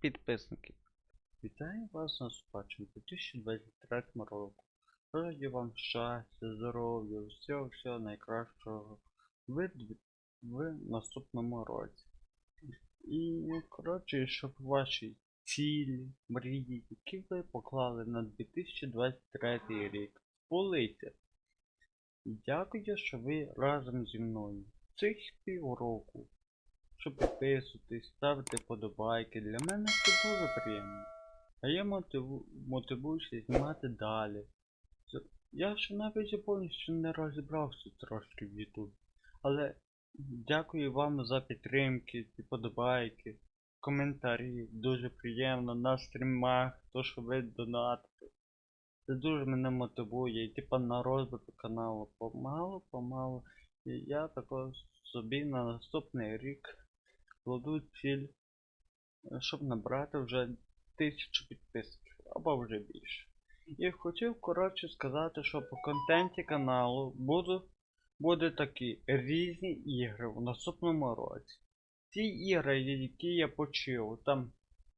підписники. Вітаю вас на спадщину 2023 року. Бажаю вам щастя, здоров'я, всього всього найкращого в, в наступному році. І коротше, щоб ваші цілі, мрії, які ви поклали на 2023 рік, збулися. Дякую, що ви разом зі мною. Цих півроку що підписуйтесь, ставте подобайки. Для мене це дуже приємно. А я мотиву... мотивуюся знімати далі. Я ще навіть повністю не розібрався трошки в YouTube. Але дякую вам за підтримки, подобайки, коментарі. Дуже приємно на стрімах, то що ви донатите. Це дуже мене мотивує, і типа на розвиток каналу. Помалу, помалу. І я також собі на наступний рік кладу ціль, е, щоб набрати вже тисячу підписників або вже більше. І хотів коротше сказати, що по контенті каналу буду, буде такі різні ігри в наступному році. Ті ігри, які я почув, там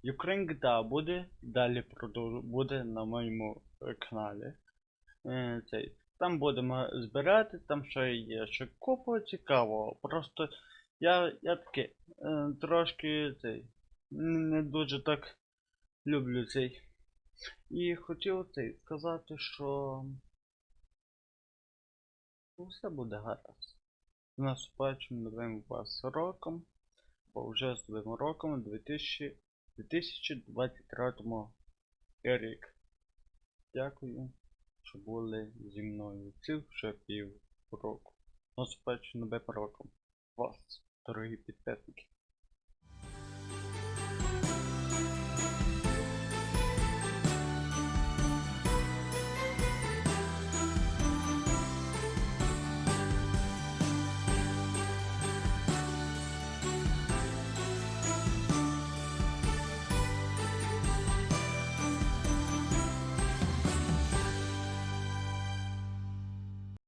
Ukraine буде далі продовжу, буде на моєму каналі. Е, цей. Там будемо збирати, там ще є ще купа цікавого. Просто я, я таки е, трошки цей не дуже так люблю цей. І хотів цей сказати, що все буде гаразд. З наступаючим новим вас роком, бо вже з новим роком 2000, 2023 рік. Дякую, що були зі мною цілих вже пів року. Наступаючим новим роком вас, дорогі підписники.